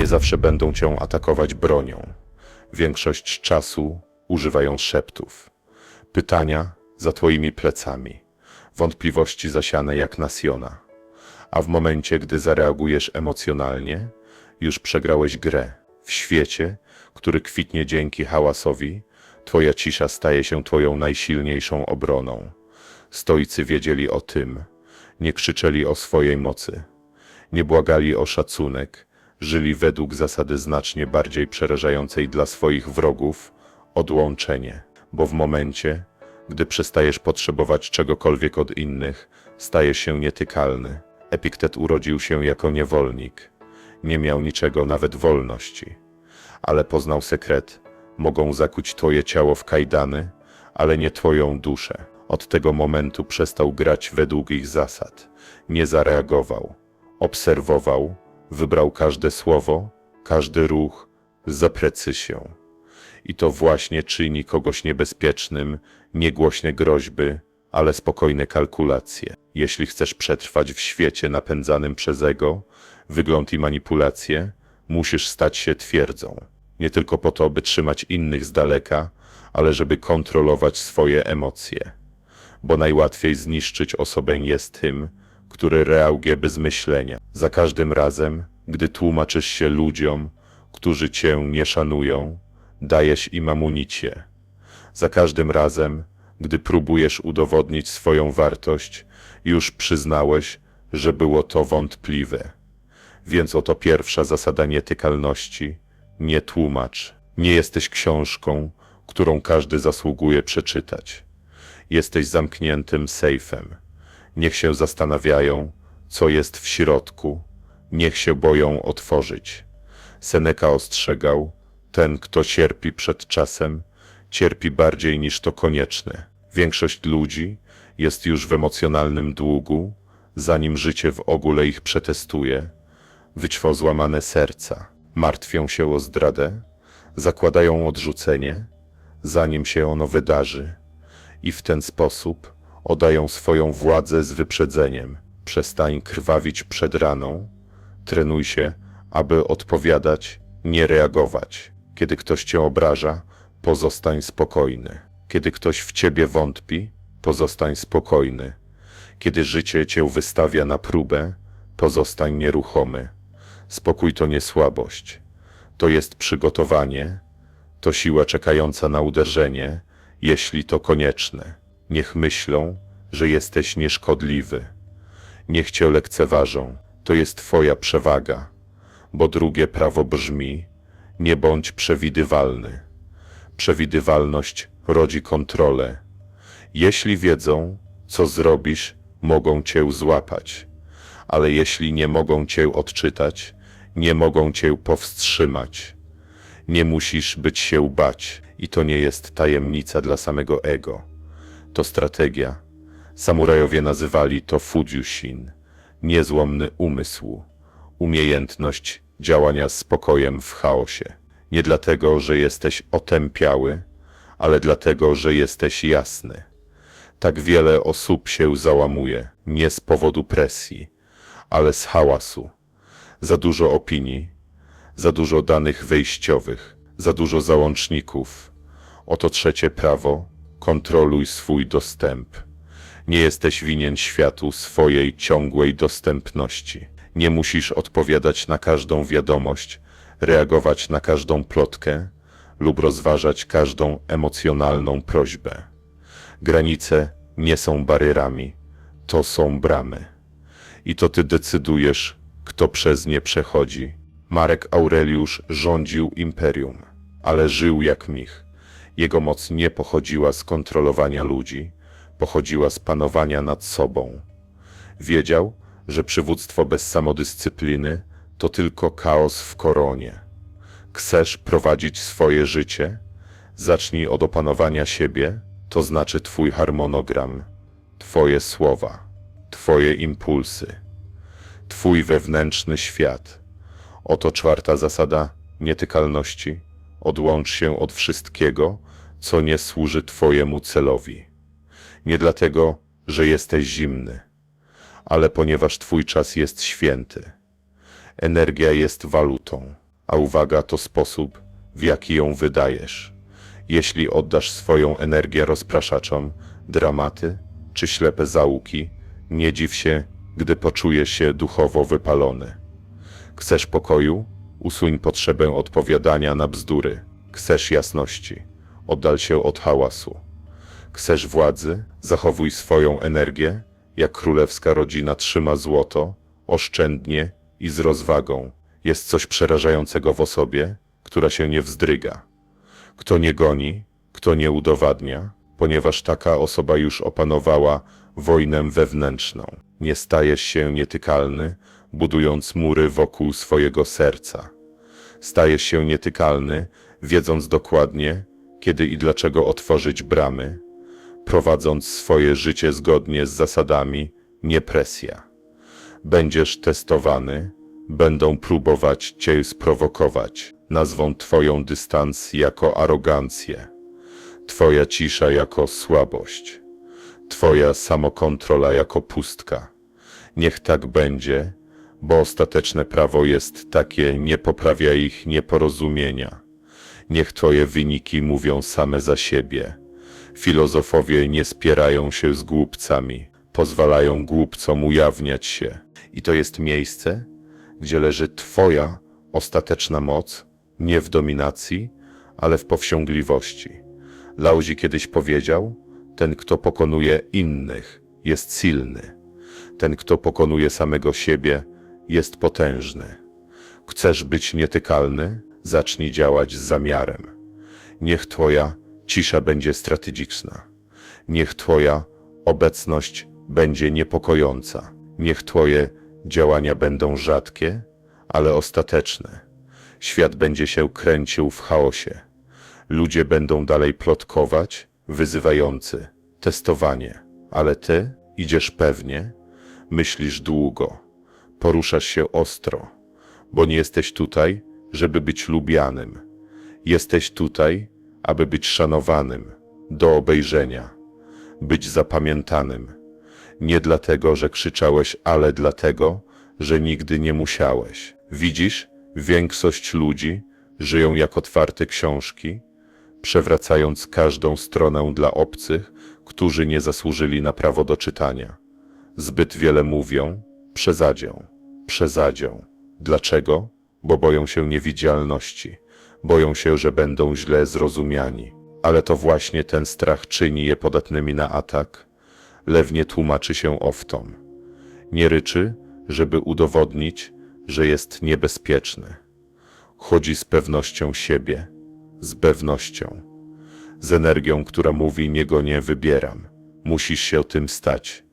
Nie zawsze będą cię atakować bronią. Większość czasu używają szeptów. Pytania za twoimi plecami. Wątpliwości zasiane jak nasiona. A w momencie, gdy zareagujesz emocjonalnie, już przegrałeś grę. W świecie, który kwitnie dzięki hałasowi, twoja cisza staje się twoją najsilniejszą obroną. Stoicy wiedzieli o tym, nie krzyczeli o swojej mocy, nie błagali o szacunek, żyli według zasady znacznie bardziej przerażającej dla swoich wrogów odłączenie, bo w momencie, gdy przestajesz potrzebować czegokolwiek od innych, stajesz się nietykalny. Epiktet urodził się jako niewolnik. Nie miał niczego, nawet wolności. Ale poznał sekret. Mogą zakuć twoje ciało w kajdany, ale nie twoją duszę. Od tego momentu przestał grać według ich zasad. Nie zareagował. Obserwował, wybrał każde słowo, każdy ruch za precyzją. I to właśnie czyni kogoś niebezpiecznym, nie głośne groźby, ale spokojne kalkulacje. Jeśli chcesz przetrwać w świecie napędzanym przez ego, wygląd i manipulacje, musisz stać się twierdzą. Nie tylko po to, by trzymać innych z daleka, ale żeby kontrolować swoje emocje. Bo najłatwiej zniszczyć osobę jest tym, który reaguje bez myślenia. Za każdym razem, gdy tłumaczysz się ludziom, którzy cię nie szanują, dajesz im amunicję. Za każdym razem, gdy próbujesz udowodnić swoją wartość, już przyznałeś, że było to wątpliwe. Więc oto pierwsza zasada nietykalności. Nie tłumacz. Nie jesteś książką, którą każdy zasługuje przeczytać. Jesteś zamkniętym sejfem. Niech się zastanawiają, co jest w środku. Niech się boją otworzyć. Seneca ostrzegał, ten, kto cierpi przed czasem, cierpi bardziej niż to konieczne. Większość ludzi jest już w emocjonalnym długu, zanim życie w ogóle ich przetestuje. Wyćwą złamane serca, martwią się o zdradę, zakładają odrzucenie, zanim się ono wydarzy, i w ten sposób oddają swoją władzę z wyprzedzeniem. Przestań krwawić przed raną, trenuj się, aby odpowiadać, nie reagować. Kiedy ktoś cię obraża, pozostań spokojny. Kiedy ktoś w ciebie wątpi, pozostań spokojny. Kiedy życie cię wystawia na próbę, pozostań nieruchomy. Spokój to nie słabość. To jest przygotowanie, to siła czekająca na uderzenie, jeśli to konieczne. Niech myślą, że jesteś nieszkodliwy. Niech cię lekceważą, to jest twoja przewaga, bo drugie prawo brzmi: nie bądź przewidywalny. Przewidywalność rodzi kontrolę. Jeśli wiedzą, co zrobisz, mogą cię złapać, ale jeśli nie mogą cię odczytać, nie mogą cię powstrzymać. Nie musisz być się bać i to nie jest tajemnica dla samego ego. To strategia. Samurajowie nazywali to Fudyushin, niezłomny umysł, umiejętność działania z spokojem w chaosie. Nie dlatego, że jesteś otępiały, ale dlatego, że jesteś jasny. Tak wiele osób się załamuje, nie z powodu presji, ale z hałasu. Za dużo opinii, za dużo danych wejściowych, za dużo załączników. Oto trzecie prawo, kontroluj swój dostęp. Nie jesteś winien światu swojej ciągłej dostępności. Nie musisz odpowiadać na każdą wiadomość, reagować na każdą plotkę lub rozważać każdą emocjonalną prośbę. Granice nie są barierami, to są bramy. I to ty decydujesz, kto przez nie przechodzi. Marek Aureliusz rządził imperium, ale żył jak mich. Jego moc nie pochodziła z kontrolowania ludzi, pochodziła z panowania nad sobą. Wiedział, że przywództwo bez samodyscypliny to tylko chaos w koronie. Chcesz prowadzić swoje życie? Zacznij od opanowania siebie, to znaczy Twój harmonogram, Twoje słowa, Twoje impulsy, Twój wewnętrzny świat. Oto czwarta zasada nietykalności. Odłącz się od wszystkiego, co nie służy Twojemu celowi. Nie dlatego, że jesteś zimny, ale ponieważ Twój czas jest święty. Energia jest walutą. a uwaga to sposób, w jaki ją wydajesz. Jeśli oddasz swoją energię rozpraszaczom, dramaty czy ślepe zaułki, nie dziw się, gdy poczujesz się duchowo wypalony. Chcesz pokoju? Usuń potrzebę odpowiadania na bzdury. Chcesz jasności? Oddal się od hałasu. Chcesz władzy? Zachowuj swoją energię, jak królewska rodzina trzyma złoto, oszczędnie i z rozwagą. Jest coś przerażającego w osobie, która się nie wzdryga. Kto nie goni, kto nie udowadnia, ponieważ taka osoba już opanowała wojnę wewnętrzną. Nie stajesz się nietykalny, budując mury wokół swojego serca. Stajesz się nietykalny, wiedząc dokładnie, kiedy i dlaczego otworzyć bramy, prowadząc swoje życie zgodnie z zasadami, nie presja. Będziesz testowany, będą próbować cię sprowokować. Nazwą twoją dystans jako arogancję, twoja cisza jako słabość, twoja samokontrola jako pustka. Niech tak będzie, bo ostateczne prawo jest takie, nie poprawia ich nieporozumienia. Niech twoje wyniki mówią same za siebie. Filozofowie nie spierają się z głupcami, pozwalają głupcom ujawniać się. I to jest miejsce, gdzie leży twoja ostateczna moc, nie w dominacji, ale w powściągliwości. Lauzi kiedyś powiedział, ten kto pokonuje innych jest silny. Ten kto pokonuje samego siebie jest potężny. Chcesz być nietykalny? Zacznij działać z zamiarem. Niech Twoja cisza będzie strategiczna. Niech Twoja obecność będzie niepokojąca. Niech Twoje działania będą rzadkie, ale ostateczne. Świat będzie się kręcił w chaosie. Ludzie będą dalej plotkować, wyzywający, testowanie, ale Ty idziesz pewnie, myślisz długo, poruszasz się ostro, bo nie jesteś tutaj, żeby być lubianym. Jesteś tutaj, aby być szanowanym, do obejrzenia, być zapamiętanym. Nie dlatego, że krzyczałeś, ale dlatego, że nigdy nie musiałeś. Widzisz, większość ludzi żyją jak otwarte książki, przewracając każdą stronę dla obcych, którzy nie zasłużyli na prawo do czytania. Zbyt wiele mówią, przesadzią, przesadzią. Dlaczego? Bo boją się niewidzialności, boją się, że będą źle zrozumiani. Ale to właśnie ten strach czyni je podatnymi na atak. Lew nie tłumaczy się oftą. Nie ryczy, żeby udowodnić, że jest niebezpieczny. Chodzi z pewnością siebie, z pewnością, z energią, która mówi nie go nie wybieram. Musisz się tym stać.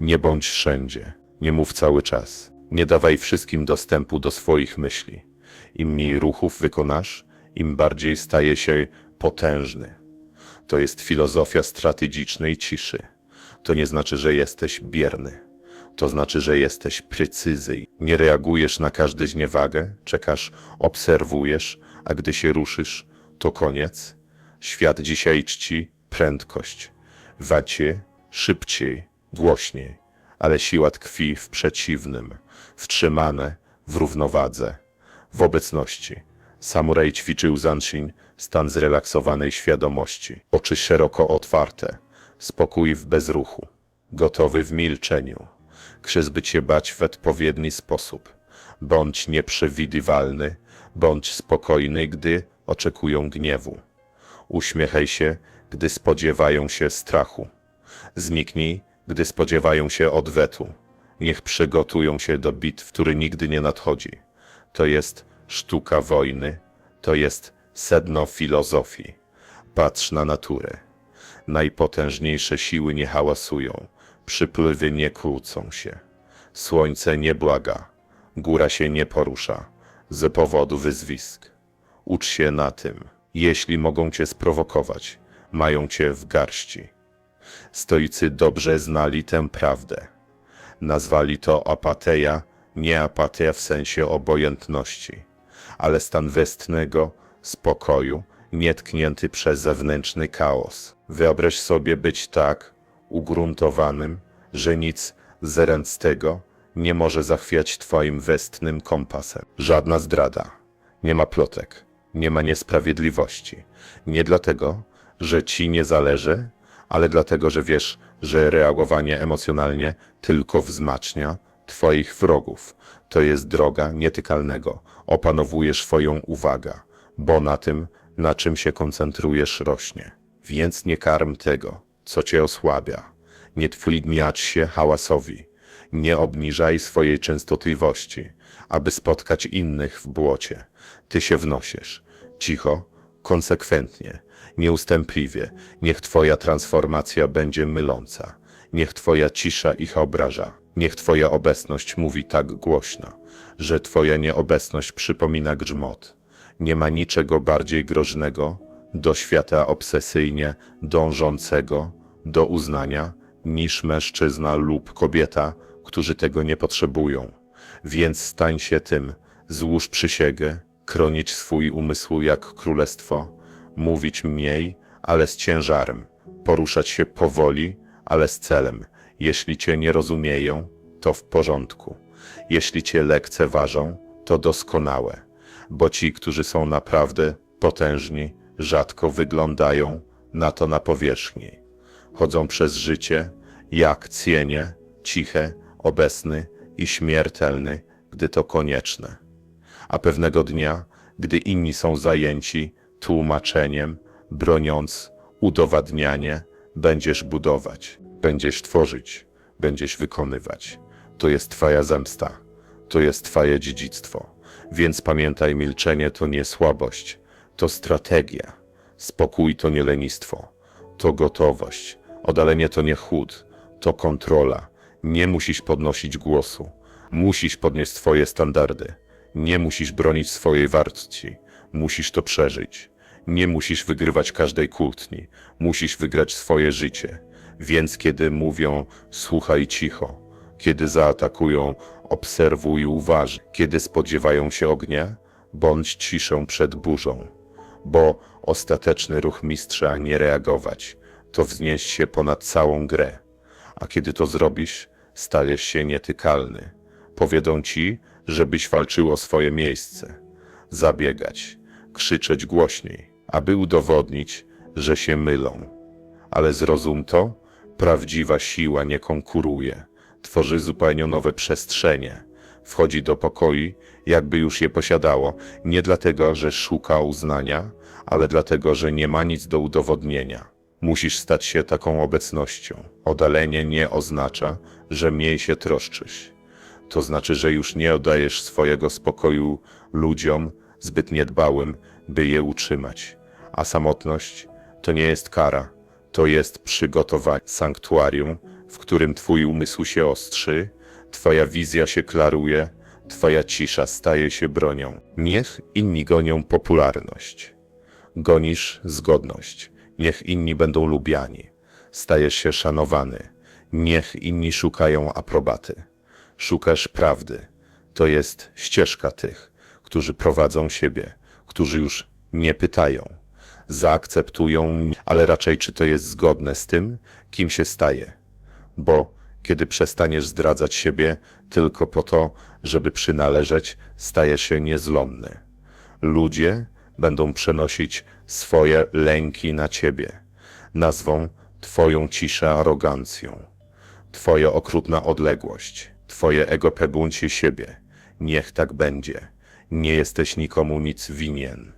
Nie bądź wszędzie, nie mów cały czas. Nie dawaj wszystkim dostępu do swoich myśli. Im mniej ruchów wykonasz, im bardziej staje się potężny. To jest filozofia strategicznej ciszy. To nie znaczy, że jesteś bierny. To znaczy, że jesteś precyzyjny. Nie reagujesz na każdy zniewagę, czekasz, obserwujesz, a gdy się ruszysz, to koniec. Świat dzisiaj czci prędkość. Wacie szybciej, głośniej, ale siła tkwi w przeciwnym, wtrzymane w równowadze, w obecności. Samuraj ćwiczył zanshin, stan zrelaksowanej świadomości, oczy szeroko otwarte, spokój w bezruchu, gotowy w milczeniu. Krzyż by cię bać w odpowiedni sposób. Bądź nieprzewidywalny, bądź spokojny, gdy oczekują gniewu. Uśmiechaj się, gdy spodziewają się strachu. Zniknij, gdy spodziewają się odwetu. Niech przygotują się do bitw, który nigdy nie nadchodzi. To jest sztuka wojny, to jest sedno filozofii. Patrz na naturę. Najpotężniejsze siły nie hałasują, przypływy nie kłócą się. Słońce nie błaga, góra się nie porusza, z powodu wyzwisk. Ucz się na tym, jeśli mogą cię sprowokować, mają cię w garści. Stoicy dobrze znali tę prawdę. Nazwali to apateja, nie apatia w sensie obojętności, ale stan westnego spokoju, nietknięty przez zewnętrzny chaos. Wyobraź sobie być tak ugruntowanym, że nic zeręctego nie może zachwiać twoim westnym kompasem. Żadna zdrada, Nie ma plotek, nie ma niesprawiedliwości. Nie dlatego, że ci nie zależy, ale dlatego, że wiesz, że reagowanie emocjonalnie tylko wzmacnia twoich wrogów. To jest droga nietykalnego. Opanowujesz swoją uwagę, bo na tym, na czym się koncentrujesz, rośnie. Więc nie karm tego, co cię osłabia. Nie twligmiacz się hałasowi. Nie obniżaj swojej częstotliwości, aby spotkać innych w błocie. Ty się wnosisz. Cicho, konsekwentnie, nieustępliwie. Niech twoja transformacja będzie myląca. Niech twoja cisza ich obraża. Niech twoja obecność mówi tak głośno, że twoja nieobecność przypomina grzmot. Nie ma niczego bardziej groźnego do świata obsesyjnie dążącego do uznania niż mężczyzna lub kobieta, którzy tego nie potrzebują. Więc stań się tym, złóż przysięgę, chronić swój umysł jak królestwo, mówić mniej, ale z ciężarem, poruszać się powoli, ale z celem. Jeśli cię nie rozumieją, to w porządku. Jeśli cię lekceważą, to doskonałe, bo ci, którzy są naprawdę potężni, rzadko wyglądają na to na powierzchni. Chodzą przez życie jak cienie, ciche, obecny i śmiertelny, gdy to konieczne. A pewnego dnia, gdy inni są zajęci tłumaczeniem, broniąc udowadnianie, będziesz budować, będziesz tworzyć, będziesz wykonywać. To jest Twoja zemsta, to jest Twoje dziedzictwo. Więc pamiętaj, milczenie to nie słabość, to strategia. Spokój to nie lenistwo, to gotowość. Oddalenie to nie chłód, to kontrola. Nie musisz podnosić głosu, musisz podnieść swoje standardy. Nie musisz bronić swojej wartości, musisz to przeżyć. Nie musisz wygrywać każdej kłótni, musisz wygrać swoje życie. Więc kiedy mówią, słuchaj cicho, kiedy zaatakują, obserwuj i kiedy spodziewają się ognia, bądź ciszą przed burzą. Bo ostateczny ruch mistrza nie reagować, to wznieść się ponad całą grę. A kiedy to zrobisz, stajesz się nietykalny. Powiedzą ci, żebyś walczył o swoje miejsce. Zabiegać, krzyczeć głośniej, aby udowodnić, że się mylą. Ale zrozum to, prawdziwa siła nie konkuruje, tworzy zupełnie nowe przestrzenie. Wchodzi do pokoi, jakby już je posiadało, nie dlatego, że szuka uznania, ale dlatego, że nie ma nic do udowodnienia. Musisz stać się taką obecnością. Oddalenie nie oznacza, że mniej się troszczysz. To znaczy, że już nie oddajesz swojego spokoju ludziom zbyt niedbałym, by je utrzymać. A samotność to nie jest kara, to jest przygotowanie sanktuarium, w którym twój umysł się ostrzy, twoja wizja się klaruje, twoja cisza staje się bronią. Niech inni gonią popularność. Gonisz zgodność. Niech inni będą lubiani. Stajesz się szanowany. Niech inni szukają aprobaty. Szukasz prawdy. To jest ścieżka tych, którzy prowadzą siebie, którzy już nie pytają. Zaakceptują, ale raczej czy to jest zgodne z tym, kim się staje. Bo kiedy przestaniesz zdradzać siebie tylko po to, żeby przynależeć, stajesz się niezlomny. Ludzie będą przenosić swoje lęki na ciebie. Nazwą twoją ciszę arogancją. Twoja okrutna odległość, twoje ego pebuncie siebie. Niech tak będzie. Nie jesteś nikomu nic winien.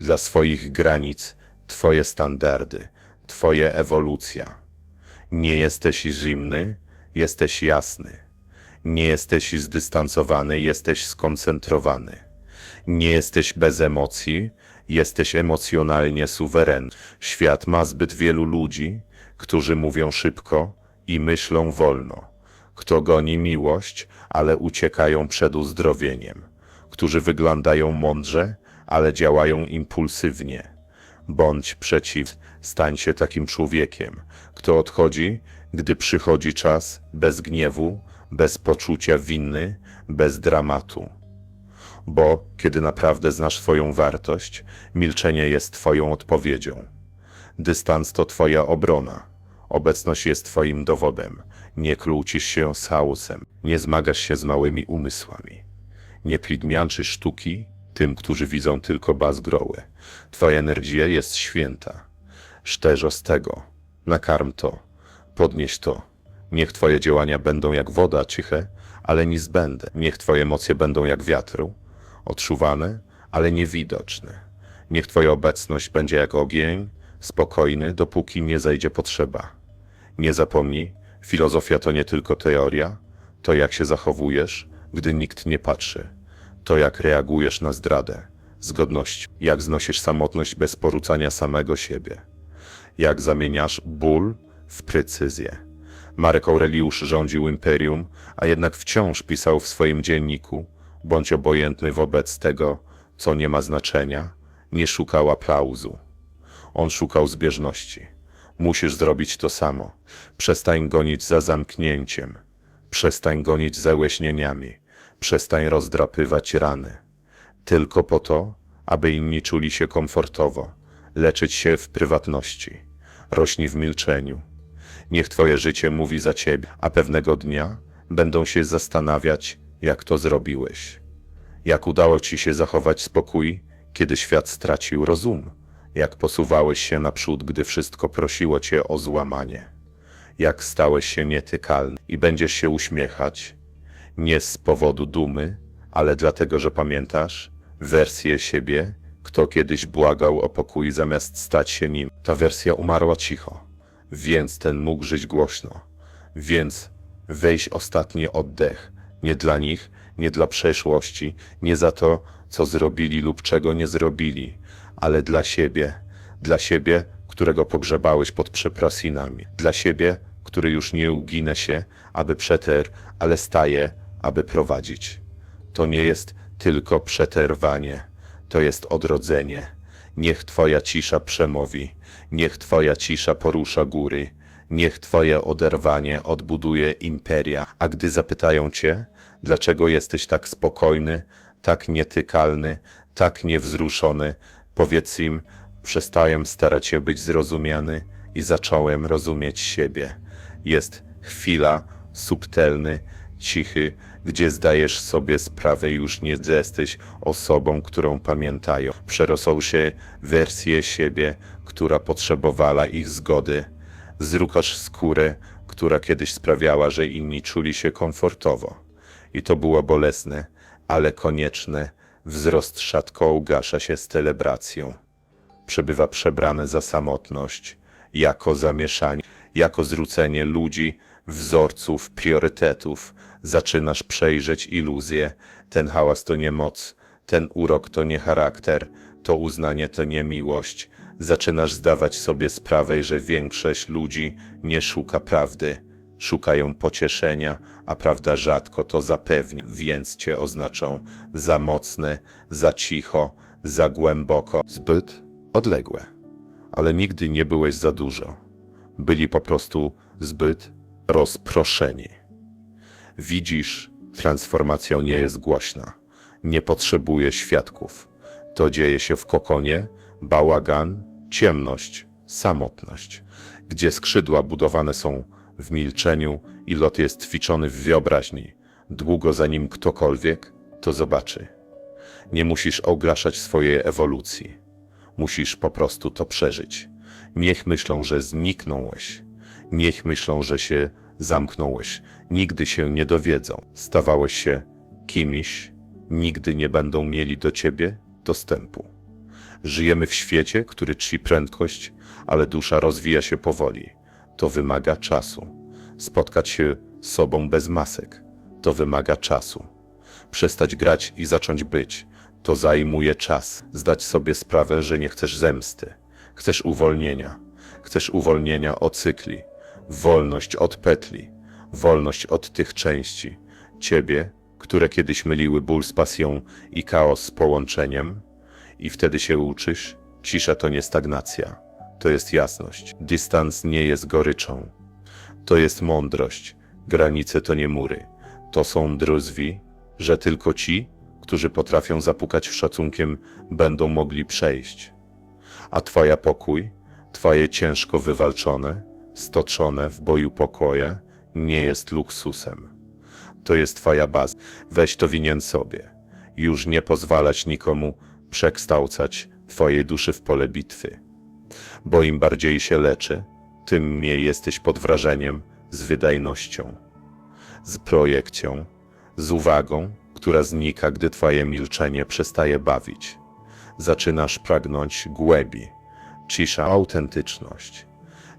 Dla swoich granic twoje standardy, twoje ewolucja. Nie jesteś zimny, jesteś jasny. Nie jesteś zdystansowany, jesteś skoncentrowany. Nie jesteś bez emocji, jesteś emocjonalnie suweren. Świat ma zbyt wielu ludzi, którzy mówią szybko i myślą wolno. Kto goni miłość, ale uciekają przed uzdrowieniem. Którzy wyglądają mądrze, ale działają impulsywnie. Bądź przeciw, stań się takim człowiekiem, kto odchodzi, gdy przychodzi czas, bez gniewu, bez poczucia winy, bez dramatu. Bo kiedy naprawdę znasz swoją wartość, milczenie jest twoją odpowiedzią. Dystans to twoja obrona. Obecność jest twoim dowodem. Nie kłócisz się z chaosem. Nie zmagasz się z małymi umysłami. Nie pigmianczy sztuki, tym, którzy widzą tylko bazgroły. Twoja energia jest święta. Szczerzo z tego. Nakarm to. Podnieś to. Niech Twoje działania będą jak woda ciche, ale niezbędne. Niech Twoje emocje będą jak wiatru, odczuwane, ale niewidoczne. Niech Twoja obecność będzie jak ogień, spokojny, dopóki nie zajdzie potrzeba. Nie zapomnij, filozofia to nie tylko teoria, to jak się zachowujesz, gdy nikt nie patrzy, to jak reagujesz na zdradę, zgodność, jak znosisz samotność bez porucania samego siebie, jak zamieniasz ból w precyzję. Marek Aureliusz rządził imperium, a jednak wciąż pisał w swoim dzienniku, bądź obojętny wobec tego, co nie ma znaczenia, nie szukał aplauzu. On szukał zbieżności. Musisz zrobić to samo. Przestań gonić za zamknięciem. Przestań gonić za łeśnieniami. Przestań rozdrapywać rany. Tylko po to, aby inni czuli się komfortowo. Leczyć się w prywatności. Rośnij w milczeniu. Niech twoje życie mówi za ciebie, a pewnego dnia będą się zastanawiać, jak to zrobiłeś. Jak udało ci się zachować spokój, kiedy świat stracił rozum? Jak posuwałeś się naprzód, gdy wszystko prosiło cię o złamanie? Jak stałeś się nietykalny i będziesz się uśmiechać? Nie z powodu dumy, ale dlatego, że pamiętasz wersję siebie, kto kiedyś błagał o pokój zamiast stać się nim. Ta wersja umarła cicho, więc ten mógł żyć głośno. Więc weź ostatni oddech, nie dla nich, nie dla przeszłości, nie za to, co zrobili lub czego nie zrobili, ale dla siebie, dla siebie, którego pogrzebałeś pod przeprosinami, dla siebie, który już nie uginę się, aby przeter, ale staje, aby prowadzić. To nie jest tylko przeterwanie, to jest odrodzenie. Niech Twoja cisza przemówi, niech Twoja cisza porusza góry, niech Twoje oderwanie odbuduje imperia. A gdy zapytają Cię, dlaczego jesteś tak spokojny, tak nietykalny, tak niewzruszony, powiedz im, przestałem starać się być zrozumiany i zacząłem rozumieć siebie. Jest chwila, subtelny, cichy, gdzie zdajesz sobie sprawę, już nie jesteś osobą, którą pamiętają. Przerosą się wersję siebie, która potrzebowała ich zgody. Zrukasz skórę, która kiedyś sprawiała, że inni czuli się komfortowo. I to było bolesne, ale konieczne. Wzrost szatko ugasza się z celebracją. Przebywa przebrane za samotność, jako zamieszanie, jako zrzucenie ludzi, wzorców, priorytetów. Zaczynasz przejrzeć iluzję. Ten hałas to nie moc, ten urok to nie charakter, to uznanie to nie miłość. Zaczynasz zdawać sobie sprawę, że większość ludzi nie szuka prawdy. Szukają pocieszenia, a prawda rzadko to zapewni, więc cię oznaczą za mocne, za cicho, za głęboko, zbyt odległe. Ale nigdy nie byłeś za dużo. Byli po prostu zbyt rozproszeni. Widzisz, transformacja nie jest głośna. Nie potrzebuje świadków. To dzieje się w kokonie, bałagan, ciemność, samotność, gdzie skrzydła budowane są w milczeniu i lot jest ćwiczony w wyobraźni, długo zanim ktokolwiek to zobaczy. Nie musisz ogłaszać swojej ewolucji. Musisz po prostu to przeżyć. Niech myślą, że zniknąłeś. Niech myślą, że się zamknąłeś. Nigdy się nie dowiedzą. Stawałeś się kimś, nigdy nie będą mieli do ciebie dostępu. Żyjemy w świecie, który czci prędkość, ale dusza rozwija się powoli. To wymaga czasu. Spotkać się z sobą bez masek. To wymaga czasu. Przestać grać i zacząć być. To zajmuje czas. Zdać sobie sprawę, że nie chcesz zemsty. Chcesz uwolnienia. Chcesz uwolnienia od cykli. Wolność od petli. Wolność od tych części. Ciebie, które kiedyś myliły ból z pasją i chaos z połączeniem. I wtedy się uczysz. Cisza to nie stagnacja. To jest jasność. Dystans nie jest goryczą. To jest mądrość. Granice to nie mury. To są druzwi, że tylko ci, którzy potrafią zapukać w szacunkiem, będą mogli przejść. A twoja pokój, twoje ciężko wywalczone, stoczone w boju pokoje, nie jest luksusem. To jest twoja baza. Weź to winien sobie. już nie pozwalać nikomu przekształcać twojej duszy w pole bitwy. Bo im bardziej się leczy, tym mniej jesteś pod wrażeniem z wydajnością, z projekcją, z uwagą, która znika, gdy twoje milczenie przestaje bawić. Zaczynasz pragnąć głębi, cisza, autentyczność.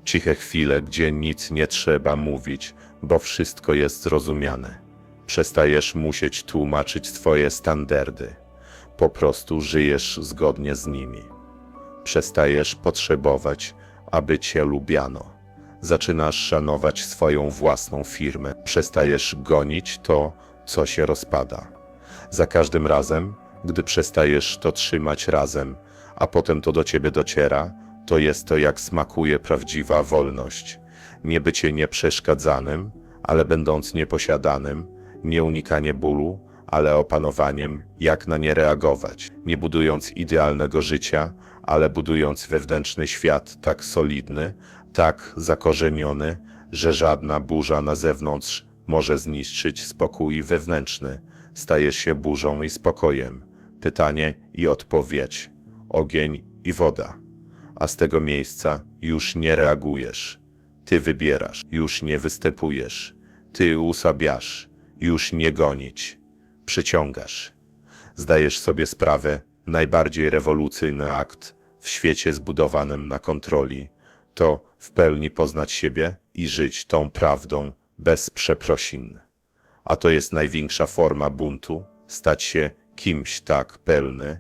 Ciche chwile, gdzie nic nie trzeba mówić, bo wszystko jest zrozumiane. Przestajesz musieć tłumaczyć swoje standardy. Po prostu żyjesz zgodnie z nimi. Przestajesz potrzebować, aby cię lubiano. Zaczynasz szanować swoją własną firmę. Przestajesz gonić to, co się rozpada. Za każdym razem, gdy przestajesz to trzymać razem, a potem to do ciebie dociera, to jest to jak smakuje prawdziwa wolność. Nie bycie nieprzeszkadzanym, ale będąc nieposiadanym, nie unikanie bólu, ale opanowaniem, jak na nie reagować, nie budując idealnego życia, ale budując wewnętrzny świat tak solidny, tak zakorzeniony, że żadna burza na zewnątrz może zniszczyć spokój wewnętrzny. Stajesz się burzą i spokojem. Pytanie i odpowiedź. Ogień i woda. A z tego miejsca już nie reagujesz. Ty wybierasz, już nie występujesz. Ty usabiasz, już nie gonić. Przyciągasz. Zdajesz sobie sprawę, najbardziej rewolucyjny akt w świecie zbudowanym na kontroli to w pełni poznać siebie i żyć tą prawdą bez przeprosin. A to jest największa forma buntu, stać się kimś tak pełny,